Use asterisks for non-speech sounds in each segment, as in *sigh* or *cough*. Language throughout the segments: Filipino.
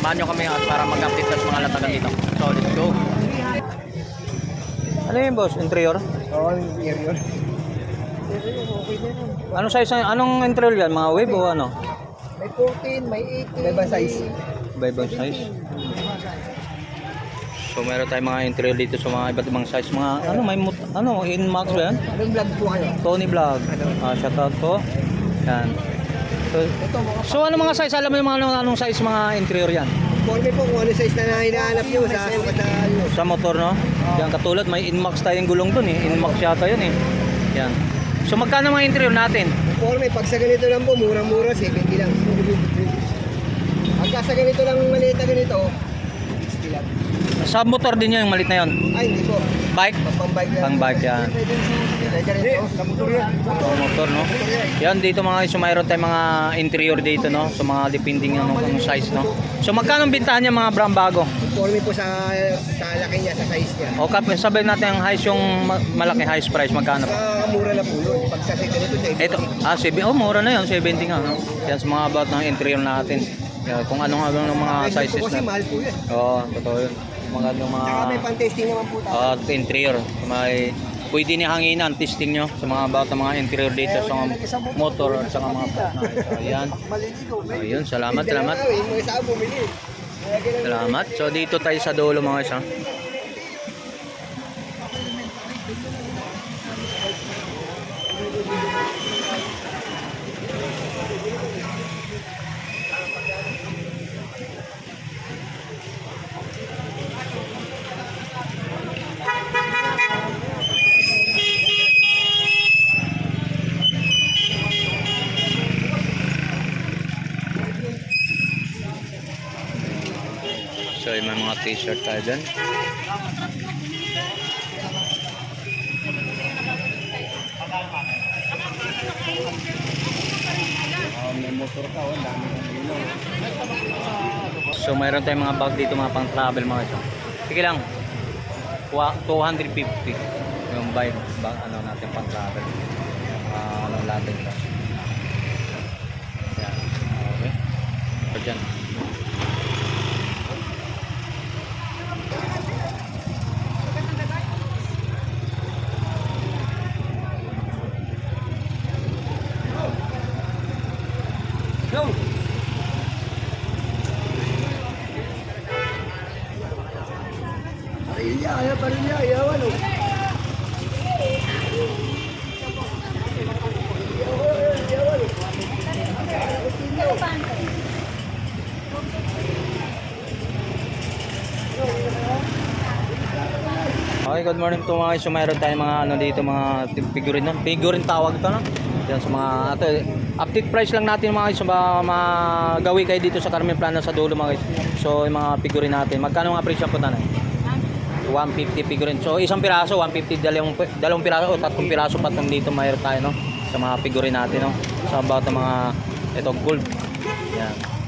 Samahan nyo kami at para mag-update sa mga latagan dito. So, let's go. Ano yun, boss? Interior? Oo, year yun. Anong size? Anong interior yan? Mga wave o ano? May 14, may 18. May ba size? Iba-ibang size. So meron tayong mga interior dito sa mga iba't ibang size. Mga ano, may mut- ano, in-max ba yan? Anong vlog po kayo? Tony Vlog. Ah, shoutout po. Yan. So, Ito mga so ano mga size? Alam mo yung mga anong, anong size mga interior yan? conforme po kung ano size na hinahanap nyo sa ano. Sa motor, no? Yan, katulad, may in-max tayong gulong dun eh. In-max yata yun eh. Yan. So magkano mga interior natin? Conforme, pag sa ganito lang po, murang-mura, 70 lang. Pagka sa ganito lang maliit na ganito, 60 lang. Sa motor din yun, yung malit na yun. Ay, hindi po. Bike? Pang-bike. Pang-bike yan. Sa motor. Oh, no? Yan, dito mga iso, mayroon tayong mga interior dito, no? So, mga depending ano, kung size, no? So, magkano ang bintahan niya mga brand bago? Conforme po sa, sa laki niya, sa size niya. O, kap, sabihin natin ang highest yung ma- malaki highest price, magkano? Sa mura na po yun. Pag sa ganito, sa Ito, ah, 7, oh, mura na yun, 70 nga, no? Yan, sa mga about ng interior natin. Kung anong anong ng mga sizes Kasi na. mahal po yan. Oo, totoo yun. Mga yung mga Tsaka may pang-testing naman po tayo. ah, interior. May pwede ni hanginan testing nyo sa mga about mga interior dito sa mga motor at sa mga so, ayan. Maliligo. Ayun, salamat, salamat. Salamat. So dito tayo sa dulo mga isa. So may mga t-shirt tayo dyan. Ka, oh. So mayroon tayong mga bag dito mga pang travel mga isa. Sige lang. Wa- 250 yung bag, bag ano natin pang travel. Ah, ano natin ito. Yan. Okay. So dyan. Good morning to mga guys. So tayong mga ano dito, mga figurine no? Figurine tawag ito no? Yan sa mga ato, update price lang natin mga guys. So ba magawi kayo dito sa Carmen Plana sa dulo mga guys. So yung mga figurine natin. Magkano nga presyo po tanay? 150 figurine. So isang piraso, 150 dalawang dalawang piraso o tatlong piraso pa tong dito mayroon tayo no sa mga figurine natin no. Sa about ng mga ito gold. Yan.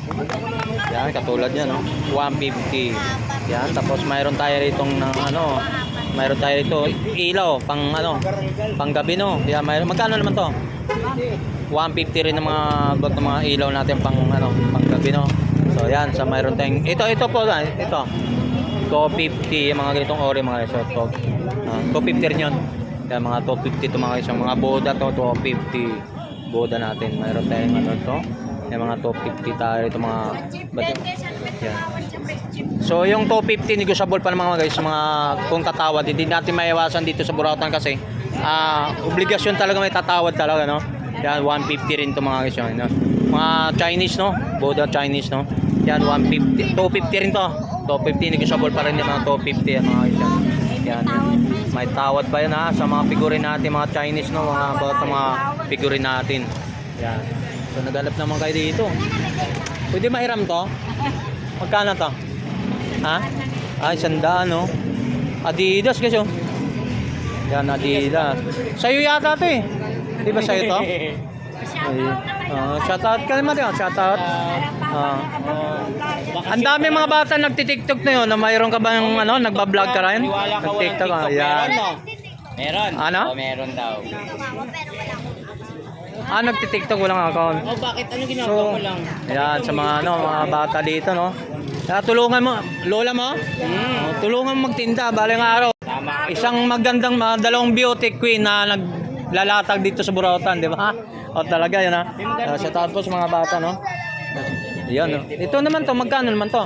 Yan katulad niya no. 150. Yan tapos mayroon tayo ritong ng ano mayroon tayo rito ilaw pang ano pang gabi no. Yan mayroon magkano naman to? 150 rin ng mga about ng mga ilaw natin pang ano pang gabi no. So yan, sa mayroon tayong ito ito po ah, ito. 250 yung mga ganitong ori mga guys. So, to, ah, 250 rin yun. Kaya mga 250 to mga guys. Mga boda to, 250. Boda natin. Mayroon tayong ano to. Yung mga 250 tayo. Ito mga... Ba't, yan. So yung 250 negotiable pa ng mga guys. Mga kung tatawad. Hindi natin maiwasan dito sa Burautan kasi ah obligasyon talaga may tatawad talaga no. Yan 150 rin to mga guys. Yan, no? Mga Chinese no. Boda Chinese no. Yan 150. 250 rin to. 250 negotiable pa rin yung mga 250 yan mga guys. Yan. Yan. May tawad pa yan ha sa mga figurine natin, mga Chinese no, mga sa mga figurine natin. Yan. So naghanap naman kayo dito. Pwede mahiram to? Magkano to? Ha? Ay, sandaan no. Adidas kasi oh. Yan, Adidas. Sa'yo yata to eh. Di ba sa'yo to? Uh, shoutout ka naman din. Shoutout. Ah. Ang dami mga bata nagtitiktok na yun. Na mayroon ka bang ano, nagbablog ka rin? Nagtiktok ka. Yan. Meron. Ano? Oo, meron daw. Ah, nagtitiktok walang account. Oh, bakit? Ano ginagawa So, mo lang? ayan, sa mga ano, mga bata dito, no? Kaya tulungan mo, lola mo, Mm. oh, tulungan mo magtinda, baling araw. Tama. Isang magandang, mga dalawang beauty queen na naglalatag dito sa Burautan, di ba? O talaga, yan ha. Uh, sa tapos mga bata, no? Yan, no? Ito naman to, magkano naman to?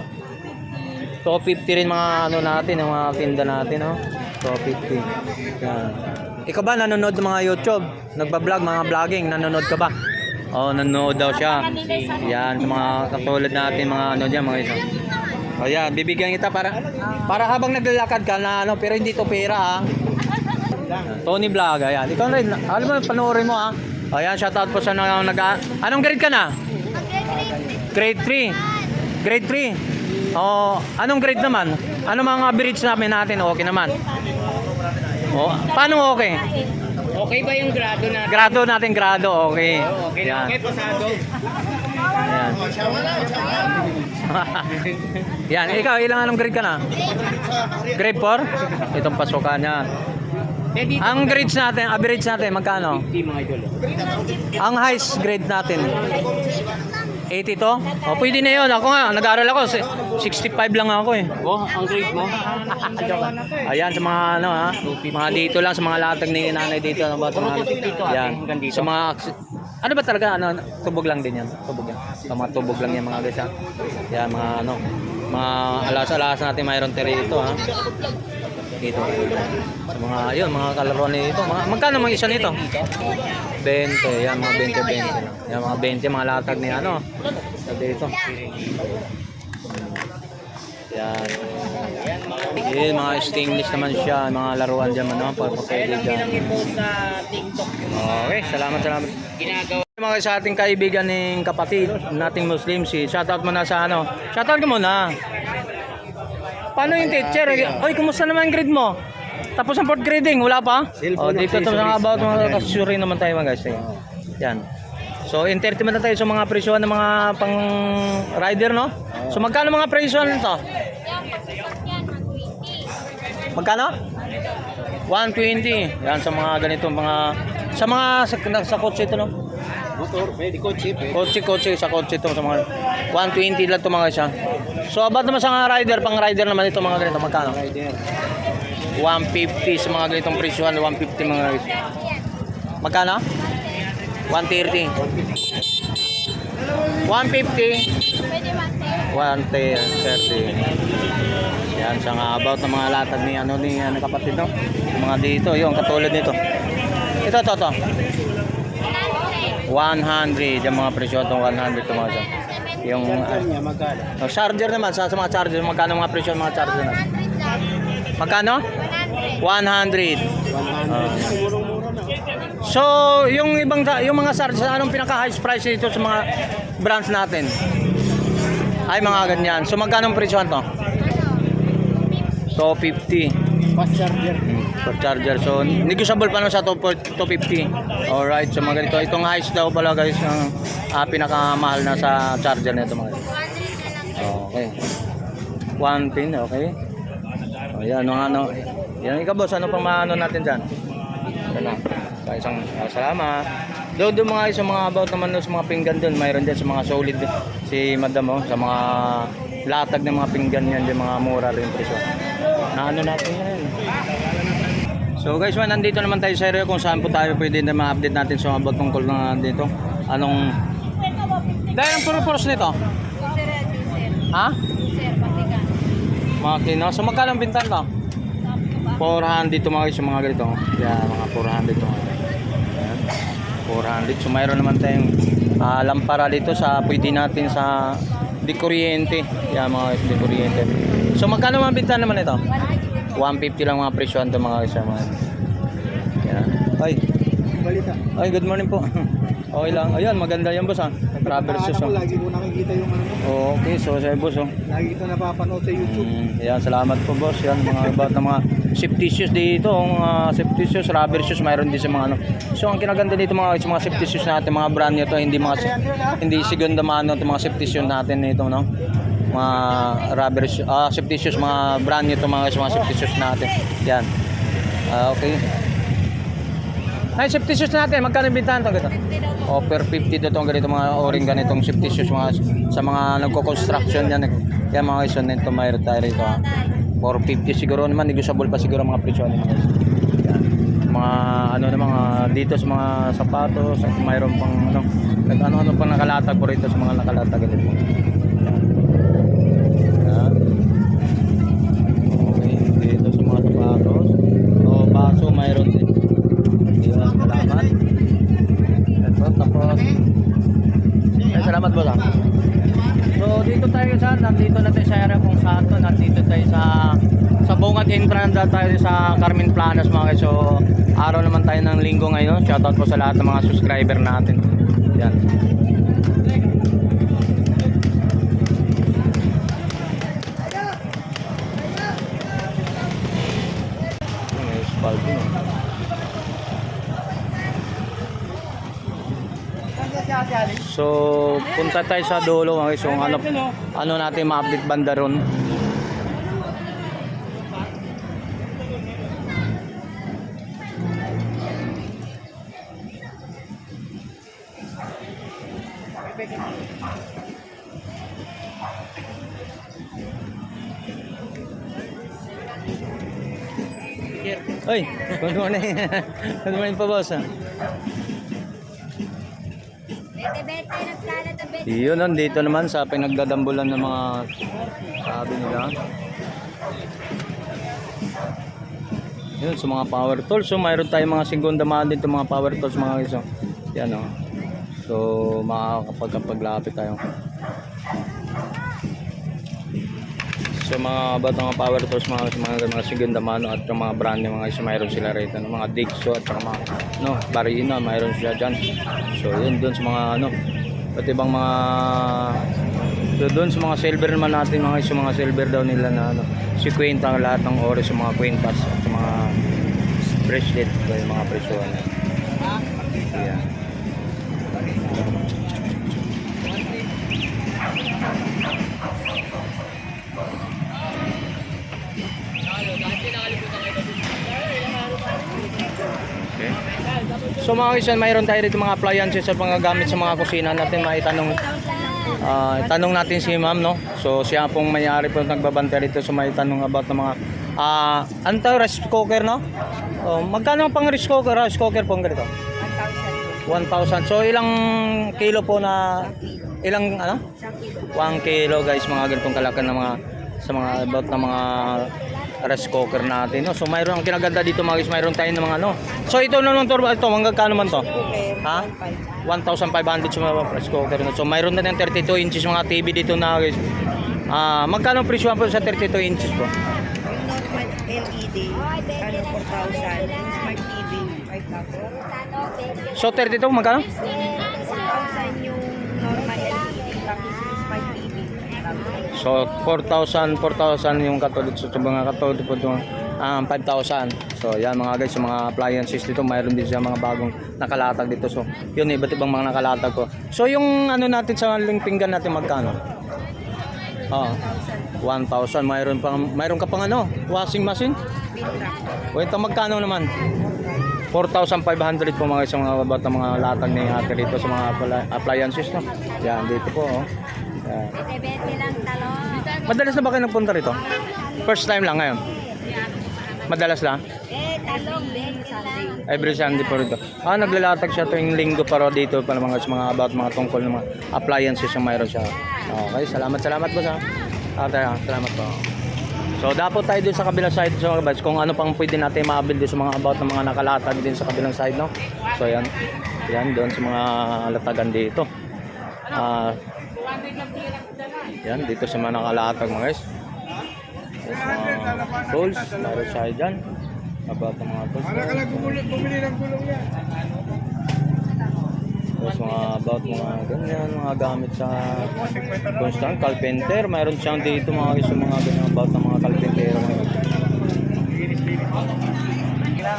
250 rin mga ano natin, yung mga tinda natin, no? 250. Yan. Ikaw ba nanonood ng mga YouTube? Nagba-vlog, mga vlogging, nanonood ka ba? Oh, nanonood daw siya. Yan, sa mga katulad natin, mga ano dyan, mga isa. O yan, bibigyan kita para para habang naglalakad ka na ano, pero hindi to pera ha. Tony Vlog, ayan. Ikaw rin, alam mo, panoorin mo ha. Ayan, shoutout po sa nag... Anong grade ka na? Grade 3. Grade 3. Oh, anong grade naman? Ano mga average namin natin? Okay naman. Oh, paano okay? Okay ba yung grado natin? Grado natin, grado, okay. Oo, okay Yan. okay, pasado. Ayan. *laughs* Yan, ikaw, ilang anong grade ka na? Grade 4? Itong pasukan niya. Eh, Ang grades natin, average natin, magkano? Hindi mga idol. Ang highest grade natin. 80 to? O, pwede na yun. Ako nga, nag-aaral ako. si- 65 lang ako eh. Oh, ang grade mo? Ayan, sa mga ano ha, mga dito lang, sa mga latag ni nanay dito. Ano ba? Sa mga, yan. Sa mga, ano ba talaga, ano, tubog lang din yan. Tubog yan. Sa mga tubog lang yan mga guys ha. Yan, mga ano, mga alas-alas natin mayroon ito ha. Dito. Sa mga, yun, mga kalaruan nito. Mga, magkano mga isa nito? 20, yan, mga 20, 20 lang. Yan, mga 20, mga latag ni ano. Sa dito. Yan. Yan, mga stainless naman siya, mga laruan dyan, ano, pagpapili dyan. I-post sa TikTok. Okay, salamat, salamat. Ginagawa. Mga sa ating kaibigan ng kapatid nating Muslim si shoutout mo na sa ano. Shoutout ka muna. Paano yung teacher? Oy, kumusta naman ang grade mo? Tapos ang fourth grading, wala pa? Oh, dito to mga about mga kasusuri naman tayo mga guys. eh. Yan. So, in 30 na tayo sa mga presyon ng mga pang rider, no? So, magkano mga presyon nito? Magkano? 120. Yan sa mga ganito mga sa mga sa, sa kotse ito, no? Motor, pwede kotse, pwede. Kotse, kotse, sa kotse ito sa mga 120 lang ito mga isa. So about naman sa mga rider, pang rider naman ito mga ganito, magkano? Rider. 150 sa mga ganitong presyo, 150 mga guys. Magkano? 130. 150. 130. Yan sa nga about ng mga latag ni ano ni ano kapatid no. Mga dito, yung katulad nito. Ito to to. 100 yung mga presyo itong 100 ito mga isa. Yung uh, Kanya, magkano? oh, charger naman sa, sa mga charger, magkano mga presyo ng mga charger na? Magkano? 100. 100. Ah. So, yung ibang yung mga SARS, anong pinaka highest price nito sa mga brands natin? Ay, mga ganyan. So, magkano ang presyo to? 250 Fast charger. Per charger. So, negotiable pa naman sa 2 250. Alright, so mga ganito. Itong highest daw pala guys, ang ah, pinakamahal na sa charger nito mga guys. Okay. One pin, okay. O yan, mga ano. Yan, ikaw boss, ano pang maano natin dyan? Ito na. Sa isang ah, salamat. Doon doon mga sa mga about naman doon sa mga pinggan doon, mayroon din sa mga solid si madam oh, sa mga latag ng mga pinggan yan, yung mga mura rin presyo. Na ano natin yan. So guys, man, nandito naman tayo sa area kung saan po tayo pwede na ma-update natin sa about tungkol na dito. Anong... Dahil ang purpose nito? Ha? Mga kino. So magkano ang bintan to? 400 dito mga guys, mga ganito. Yan, mga 400 dito. Yan. 400. So mayroon naman tayong ah, lampara dito sa pwede natin sa di kuryente. Yan mga guys, di kuryente. So magkano ang bintan naman ito? 150 lang mga presyo ito mga. Mga. Yan. Ay, Balita. ay, good morning po. *laughs* Okay lang. Ayan, maganda yan boss ha. Travel shoes. Ako, oh. lagi ko nakikita yung ano. Oh, okay, so sa boss oh. Lagi kita napapanood sa YouTube. Mm, yan, salamat po boss. Yan, mga *laughs* about ng mga safety shoes dito. Mga safety shoes, rubber shoes, mayroon din sa mga ano. So, ang kinaganda dito mga, sa mga safety shoes natin, mga brand nito, hindi mga, hindi segunda mano, itong mga safety shoes natin nito, no? Mga rubber ah, safety shoes, mga brand nito, mga, sa mga safety shoes natin. Yan. Ah, okay. Ay, safety shoes natin. Magkano bintahan to? Ganito? Offer 50 to itong ganito mga o-ring ganitong safety shoes mga, sa mga nagko-construction yan. Yan mga guys, so nito mayroon tayo rito ha. 450 siguro naman, negotiable pa siguro mga presyo ni mga guys. Mga ano na mga dito sa mga sapatos, at mayroon pang ano, nag ano ano pang nakalatag po rito sa mga nakalatag ganito. Yan. Yan. Okay, dito sa mga sapatos. O baso mayroon din. Yan, salamat. Ito, tapos. Ay, salamat po lang. So, dito tayo sa, nandito na tayo sa area kung saan to. Nandito tayo sa sa Bungat Entranda tayo sa Carmen Planas mga guys. So, araw naman tayo ng linggo ngayon. Shoutout po sa lahat ng mga subscriber natin. Yan. May spalding. So, punta tayo sa dulo mga guys. Kung ano, ano natin ma-update banda ron. Uy, good morning. *laughs* good morning po boss. Yun, nandito naman sa pinagdadambulan ng mga sabi nila. Yun, sa mga power tools. So, mayroon tayong mga segunda mga dito, mga power tools, mga iso. Yan, o. So, makakapagkapaglapit tayo. So, mga about mga power tools, mga, mga, mga segunda mano at yung mga brand ng mga iso, mayroon sila rito. no? Mga Dixo at mga, no, Barina, mayroon sila dyan. So, yun, dun sa mga, ano, at ibang mga so, doon sa mga silver naman natin mga sa mga silver daw nila na ano si kwenta ang lahat ng oras sa mga kwentas at sa mga bracelet yung mga presyohan yeah. Okay. So mga kaisan, mayroon tayo dito mga appliances at mga gamit sa mga kusina natin maitanong Ah, tanong natin si ma'am no. So siya pong may-ari po nagbabantay rito so may tanong about ng mga ah ano to, rice cooker no? Oh, magkano ang pang rice cooker, rice cooker po ganito? 1,000. So ilang kilo po na ilang ano? 1 kilo guys mga ganitong kalakan ng mga sa mga about ng mga rice cooker natin no. So mayroon ang kinaganda dito mga guys, mayroon tayo ng mga ano. So ito naman to, ito magkano man to? Ha? 1,500 sa mga rice cooker na. So mayroon na ng 32 inches mga TV dito na guys. Ah, magkano ang presyo po sa 32 inches po? LED, ano, 4,000. Yung smart TV, 5,000. So 32 magkano? So 4,000, 4,000 yung katulad sa mga katulad po ito. Um, 5,000. So yan mga guys, yung mga appliances dito, mayroon din siya mga bagong nakalatag dito. So yun, iba't ibang mga nakalatag ko. So yung ano natin sa link pinggan natin magkano? Oo. 1,000. Mayroon pang mayroon ka pang ano, washing machine? Wait, magkano naman? 4,500 po mga isang mga ng mga latag ni ate rito sa mga appli- appliances no. Yan dito po oh. Yan. Bete-bete lang talong. Madalas na ba kayo nagpunta rito? First time lang ngayon. Madalas lang? Eh, talong, lang. Every Sunday po rito. Ah, naglalatag siya tuwing linggo para dito pa mga mga about mga tungkol ng mga appliances yung mayroon siya. Okay, salamat salamat po sa ate. ah, Salamat po. So dapat tayo dun sa kabilang side sa mga guys kung ano pang pwede natin maabil din sa mga about ng mga nakalatag din sa kabilang side no. So yan. Yan doon sa mga latagan dito. Ah yan dito sa mga nakalatag mga guys. Mga tools, meron siya dyan. About ng mga tools. Para ka lang bumili, ng gulong yan. Tapos mga about mga ganyan, mga gamit sa constant carpenter. Mayroon siyang dito mga guys, yung mga ganyan about ng mga carpentero.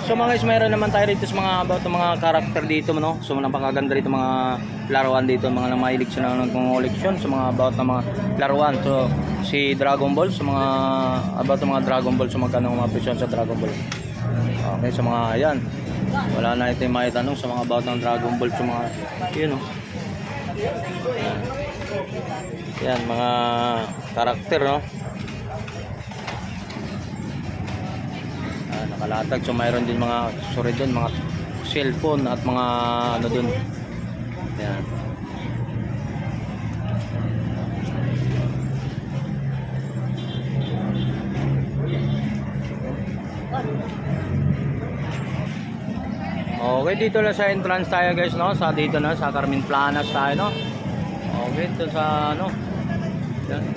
So mga guys, mayroon naman tayo dito sa mga about ng mga karakter dito, no? So napakaganda dito mga laruan dito, mga namahilig siya ng collection sa mga about ng mga laruan. So si Dragon Ball, sa mga about ng mga Dragon Ball, so magkano mga presyon sa Dragon Ball. Okay, sa mga yan. Wala na ito yung may tanong sa mga about ng Dragon Ball sa mga yun. Yan. Yan mga karakter no. Nakalatag so mayroon din mga sorry doon mga cellphone at mga ano doon. Yan. Okay, dito na sa entrance tayo guys, no? Sa dito na, sa Carmen Planas tayo, no? Okay, dito sa ano? Yan.